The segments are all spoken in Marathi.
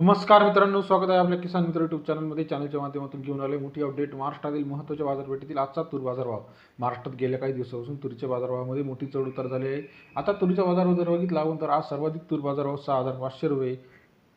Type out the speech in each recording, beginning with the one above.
नमस्कार मित्रांनो स्वागत आहे आपल्या किसान मित्र युट्यूब चॅनलमध्ये चॅनलच्या माध्यमातून घेऊन आले मोठी अपडेट महाराष्ट्रातील महत्त्वाच्या बाजारपेठेतील आजचा तूर बाजारभाव. महाराष्ट्रात गेल्या काही दिवसापासून तुरीच्या बाजारभावामध्ये मोठी चढ उतार झाली आहे. आता तुरीचा बाजारभाव जर बघितला तर आज सर्वाधिक तूर बाजारभाव सहा हजार पाचशे रुपये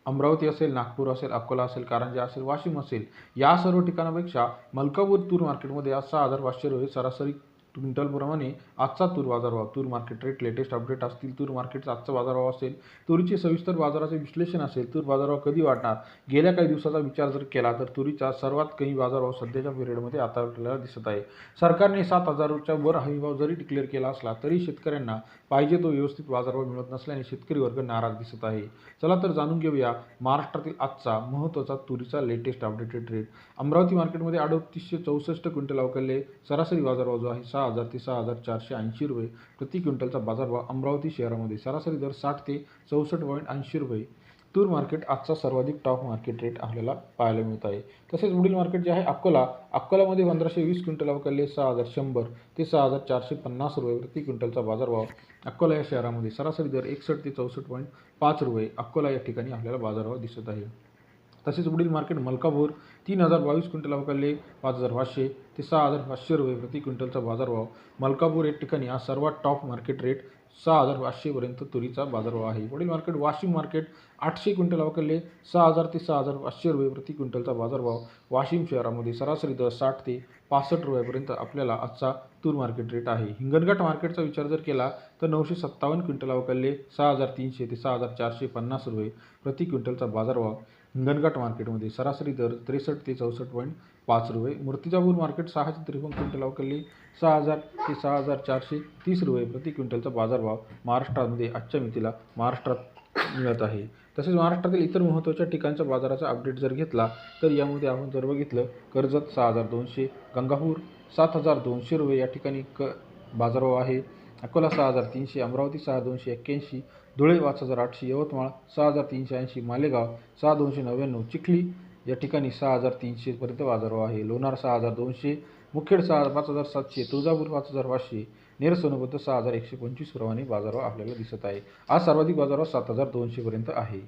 अमरावती असेल नागपूर असेल अकोला असेल कारंजा असेल वाशिम असेल या सर्व ठिकाणापेक्षा मलकापूर तूर मार्केटमध्ये आज सहा हजार पाचशे रुपये सरासरी क्विंटलप्रमाणे आजचा तूर बाजारभाव तूर मार्केट रेट लेटेस्ट अपडेट असतील तूर मार्केटचा आजचा बाजारभाव असेल तुरीचे सविस्तर बाजाराचे विश्लेषण असेल तूर बाजारभाव कधी वाढणार? गेल्या काही दिवसाचा विचार जर केला तर तुरीचा सर्वात कमी बाजारभाव सध्याच्या पिरियडमध्ये आता आपल्याला दिसत आहे. सरकारने सात हजारच्या वर हमीभाव जरी डिक्लेअर केला असला तरी शेतकऱ्यांना पाहिजे तो व्यवस्थित बाजारभाव मिळत नसल्याने शेतकरी वर्ग नाराज दिसत आहे. चला तर जाणून घेऊया महाराष्ट्रातील आजचा महत्त्वाचा तुरीचा लेटेस्ट अपडेटेड रेट अमरावती मार्केटमध्ये अडतीसशे चौसष्ट क्विंटल अवकाले सरासरी बाजारभाव जो आहे सहा हजार ते सहा हजार चारशे ऐंशी रुपये प्रति क्विंटलचा बाजारभाव अमरावती शहरामध्ये सरासरी दर साठ ते चौसष्ट पॉईंट ऐंशी रुपये. तूर मार्केट आजचा सर्वाधिक टॉप मार्केट रेट आपल्याला पाहायला मिळत आहे. तसेच पुढील मार्केट जे आहे अकोला अकोलामध्ये पंधराशे वीस क्विंटल अवकाले सहा हजार शंभर ते सहा हजार चारशे पन्नास रुपये प्रति क्विंटलचा बाजारभाव अकोला या शहरामध्ये सरासरी दर एकसष्ट ते चौसष्ट पॉईंट पाच रुपये अकोला या ठिकाणी आपल्याला बाजारभाव दिसत आहे. तसेच वडील मार्केट मलकापूर तीन हजार बावीस क्विंटल अवकाले पाच हजार पाचशे ते सहा हजार पाचशे रुपये प्रति क्विंटलचा बाजारभाव. मलकापूर या ठिकाणी हा सर्वात टॉप मार्केट रेट सहा हजार पाचशेपर्यंत तुरीचा बाजारभाव आहे. वडील मार्केट वाशिम मार्केट आठशे क्विंटल अवकाले सहा हजार ते सहा हजार पाचशे रुपये प्रति क्विंटलचा बाजारभाव. वाशिम शहरामध्ये सरासरी दर साठ ते पासष्ट रुपयापर्यंत आपल्याला आजचा तूर मार्केट रेट आहे. हिंगणघाट मार्केटचा विचार जर केला तर नऊशे सत्तावन्न क्विंटल अवकाले सहा हजार तीनशे ते सहा हजार चारशे पन्नास रुपये प्रति क्विंटलचा बाजारभाव. हिंगणघाट मार्केटमध्ये सरासरी दर त्रेसष्ट ते चौसष्ट पॉईंट पाच रुपये. मूर्तिजापूर मार्केट सहाशे त्रेपन्न क्विंटल अवकली सहा हजार ते सहा हजार चारशे तीस रुपये प्रति क्विंटलचा बाजारभाव महाराष्ट्रामध्ये आजच्या मितीला महाराष्ट्रात मिळत आहे. तसेच महाराष्ट्रातील इतर महत्त्वाच्या ठिकाणच्या बाजाराचा अपडेट जर घेतला तर यामध्ये आपण जर बघितलं कर्जत सहा हजार दोनशे गंगापूर सात हजार दोनशे रुपये या ठिकाणी क बाजारभाव आहे. अकोला सहा हजार तीनशे अमरावती सहा दोनशे एक्क्याऐंशी धुळे पाच हजार आठशे यवतमाळ सहा हजार तीनशे ऐंशी मालेगाव सहा दोनशे नव्याण्णव चिखली या ठिकाणी सहा हजार तीनशेपर्यंत बाजारभाव आहे. लोणार सहा हजार दोनशे मुखेड सहा पाच हजार सातशे तुळजापूर पाच हजार पाचशे नेर सोनबद्ध सहा हजार एकशे पंचवीस प्रमाणे बाजारभाव आपल्याला दिसत आहे. आज सर्वाधिक बाजारभाव सात हजार दोनशेपर्यंत आहे.